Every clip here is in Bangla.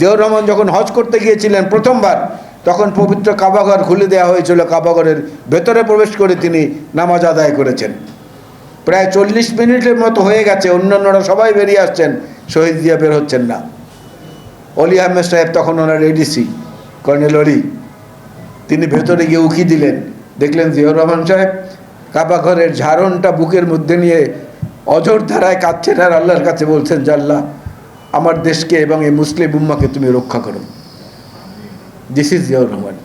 জিয়াউর রহমান যখন হজ করতে গিয়েছিলেন প্রথমবার, তখন পবিত্র কাবাঘর খুলে দেওয়া হয়েছিল, কাবাঘরের ভেতরে প্রবেশ করে তিনি নামাজ আদায় করেছেন। প্রায় চল্লিশ মিনিটের মতো হয়ে গেছে, অন্যান্যরা সবাই বেরিয়ে আসছেন, শহীদ জিয়া বের হচ্ছেন না। অলি আহমেদ সাহেব তখন ওনার এডিসি কর্নেল অলি, তিনি ভেতরে গিয়ে উকি দিলেন। দেখলেন জিয়াউর রহমান সাহেব কাবাঘরের ঝাড়নটা বুকের মধ্যে নিয়ে অজর ধারায় কাঁদছেন আর আল্লাহর কাছে বলছেন যে আল্লাহ আমার দেশকে এবং এই মুসলিম উম্মাকে তুমি রক্ষা করো। দিস ইজ জিয়াউর রহমান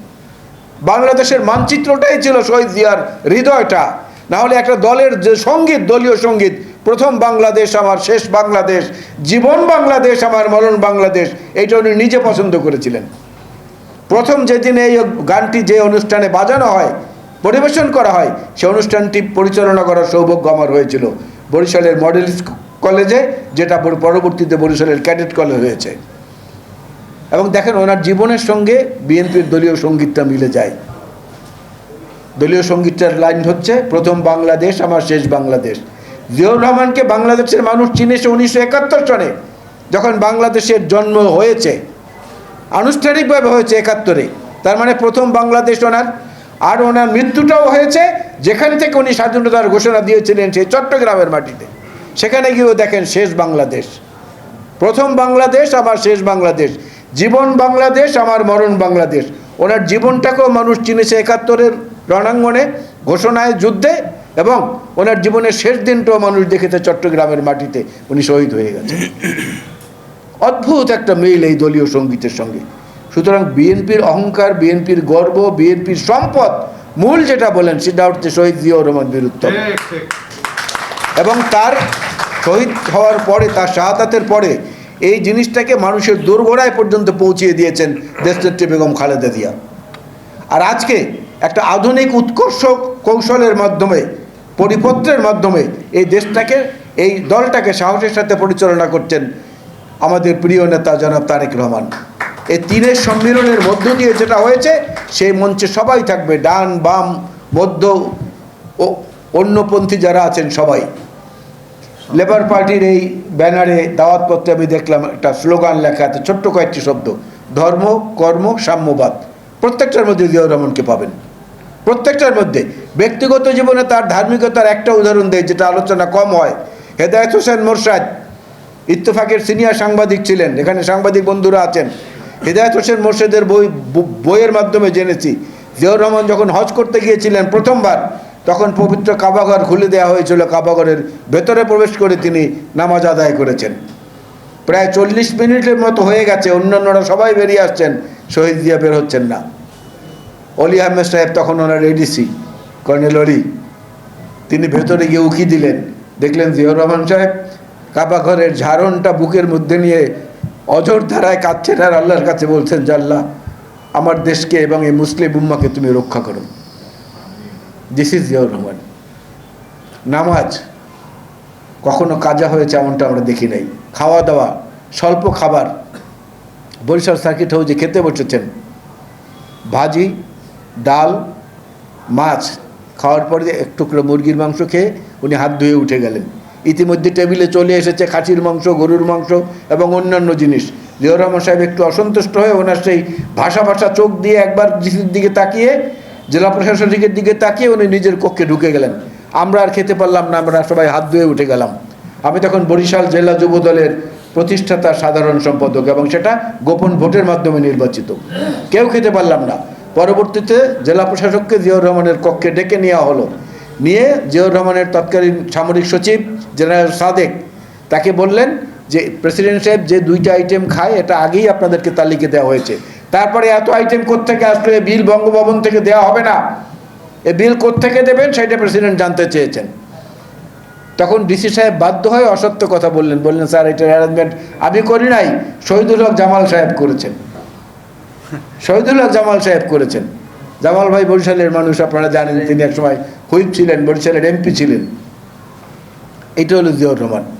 বাংলাদেশের মানচিত্রটাই ছিল শহীদ জিয়ার হৃদয়টা। না হলে একটা দলের যে সংগীত, দলীয় সংগীত, প্রথম বাংলাদেশ আমার, শেষ বাংলাদেশ, জীবন বাংলাদেশ আমার, মরণ বাংলাদেশ, এইটা উনি নিজে পছন্দ করেছিলেন। প্রথম যেদিন এই গানটি যে অনুষ্ঠানে বাজানো হয়, পরিবেশন করা হয়, সে অনুষ্ঠানটি পরিচালনা করার সৌভাগ্য আমার হয়েছিল। বরিশালের মডেল কলেজে, যেটা পরবর্তীতে বরিশালের ক্যাডেট কলেজ হয়েছে। এবং দেখেন, ওনার জীবনের সঙ্গে বিএনপির দলীয় সঙ্গীতটা মিলে যায়। দলীয় সঙ্গীতটার লাইন হচ্ছে, প্রথম বাংলাদেশ, আমার শেষ বাংলাদেশ। জিয়াউর রহমানকে বাংলাদেশের মানুষ চিনেছে উনিশশো একাত্তর সনে, যখন বাংলাদেশের জন্ম হয়েছে। আনুষ্ঠানিকভাবে হয়েছে একাত্তরে। তার মানে প্রথম বাংলাদেশ ওনার, আর ওনার মৃত্যুটাও হয়েছে, যেখান থেকে উনি স্বাধীনতার ঘোষণা দিয়েছিলেন সেই চট্টগ্রামের মাটিতে। সেখানে গিয়েও দেখেন শেষ বাংলাদেশ। প্রথম বাংলাদেশ আমার শেষ বাংলাদেশ। জীবন বাংলাদেশ আমার মরণ বাংলাদেশ। ওনার জীবনটাকেও মানুষ চিনেছে একাত্তরের রণাঙ্গনে ঘোষণায় যুদ্ধে এবং ওনার জীবনের শেষ দিনটাও মানুষ দেখেছে চট্টগ্রামের মাটিতে। উনি শহীদ হয়ে গেছে অদ্ভুত একটা মিল এই দলীয় সঙ্গীতের সঙ্গে। সুতরাং বিএনপির অহংকার বিএনপির গর্ব বিএনপির সম্পদ মূল যেটা বলেন সেটা হচ্ছে শহীদ জিয়াউর রহমান বীরুত্তম এবং তার শহীদ হওয়ার পরে, তার শাহাদাতের পরে এই জিনিসটাকে মানুষের দোরগোড়ায় পর্যন্ত পৌঁছিয়ে দিয়েছেন দেশনেত্রী বেগম খালেদা জিয়া। আর আজকে একটা আধুনিক উৎকর্ষ কৌশলের মাধ্যমে, পরিপত্রের মাধ্যমে এই দেশটাকে, এই দলটাকে সাহসের সাথে পরিচালনা করছেন আমাদের প্রিয় নেতা জনাব তারেক রহমান। এই তিনের সম্মিলনের মধ্য দিয়ে যেটা হয়েছে, সেই মঞ্চে সবাই থাকবে, ডান, বাম, মধ্য ও অন্যপন্থী যারা আছেন সবাই। লেবার পার্টির এই ব্যানারে দাওয়াতপত্রে আমি দেখলাম একটা স্লোগান লেখা আছে, ছোট্ট কয়েকটি শব্দ, ধর্ম, কর্ম, সাম্যবাদ। প্রত্যেকটার মধ্যে জিয়াউর রহমানকে পাবেন। প্রত্যেকটার মধ্যে। ব্যক্তিগত জীবনে তার ধার্মিকতার একটা উদাহরণ দেয় যেটা আলোচনা কম হয়। হেদায়ত হোসেন মোরশাদ ইত্তেফাকের সিনিয়র সাংবাদিক ছিলেন, এখানে সাংবাদিক বন্ধুরা আছেন। হেদায়ত হোসেন মোর্শেদের বই বইয়ের মাধ্যমে জেনেছি। জিয়াউর রহমান যখন হজ করতে গিয়েছিলেন প্রথমবার তখন পবিত্র কাবাঘর খুলে দেওয়া হয়েছিল, কাবাঘরের ভেতরে প্রবেশ করে তিনি নামাজ আদায় করেছেন। প্রায় চল্লিশ মিনিটের মতো হয়ে গেছে, অন্যান্যরা সবাই বেরিয়ে আসছেন, শহীদ জিয়া বের হচ্ছেন না। অলি আহমেদ সাহেব তখন ওনার এডিসি কর্নেল অলি। তিনি ভেতরে গিয়ে উকি দিলেন। দেখলেন জিয়াউর রহমান সাহেব কাবাঘরের ঝাড়নটা বুকের মধ্যে নিয়ে অজর ধারায় কাঁদছেন আর আল্লাহর কাছে বলছেন যে আল্লাহ আমার দেশকে এবং এই মুসলিম উম্মাকে তুমি রক্ষা করো। দিস ইজ জিয়াউর রহমান নামাজ, কখনো কাজা হয়েছে এমনটা আমরা দেখি নাই। খাওয়া দাওয়া স্বল্প খাবার, বরিশাল সার্কিট হাউসে খেতে বসেছেন। ভাজি, ডাল, মাছ, খাওয়ার পরে এক টুকরো মুরগির মাংস খেয়ে উনি হাত ধুয়ে উঠে গেলেন। ইতিমধ্যে টেবিলে চলে এসেছে খাসির মাংস, গরুর মাংস এবং অন্যান্য জিনিস। জিয়র রহমান সাহেব একটু অসন্তুষ্ট হয়ে ওনার সেই ভাষা ভাষা চোখ দিয়ে একবার দিকে তাকিয়ে জেলা প্রশাসনিকের দিকে তাকিয়ে উনি নিজের কক্ষে ঢুকে গেলেন। আমরা আর খেতে পারলাম না, আমরা সবাই হাত ধুয়ে উঠে গেলাম। আমি তখন বরিশাল জেলা যুব দলের প্রতিষ্ঠাতা সাধারণ সম্পাদক এবং সেটা গোপন ভোটের মাধ্যমে নির্বাচিত। কেউ খেতে পারলাম না। পরবর্তীতে জেলা প্রশাসককে জিয়াউর রহমানের কক্ষে ডেকে নেওয়া হলো। নিয়ে জিয়াউর রহমানের তৎকালীন সামরিক সচিব জেনারেল সাদেক তাকে বললেন যে, প্রেসিডেন্ট সাহেব, যে দুইটা আইটেম খায়, এটা আগেই আপনাদেরকে তালিকা দেওয়া হয়েছে। তারপরে এত আইটেম কোত্থেকে আসলো? এ বিল বঙ্গভবন থেকে দেওয়া হবে না। এ বিল কোত্থেকে দেবেন? সেটা প্রেসিডেন্ট জানতে চেয়েছেন। তখন ডিসি সাহেব বাধ্য হয়ে অসত্য কথা বললেন। বললেন, স্যার, এটার অ্যারেঞ্জমেন্ট আমি করি নাই। শহীদুল হক জামাল সাহেব করেছেন। শহীদুল হক জামাল সাহেব করেছেন। জামাল ভাই বরিশালের মানুষ, আপনারা জানেন, তিনি একসময় হুইপ ছিলেন, বরিশালের এমপি ছিলেন। এটা হলো জিয়াউর রহমান।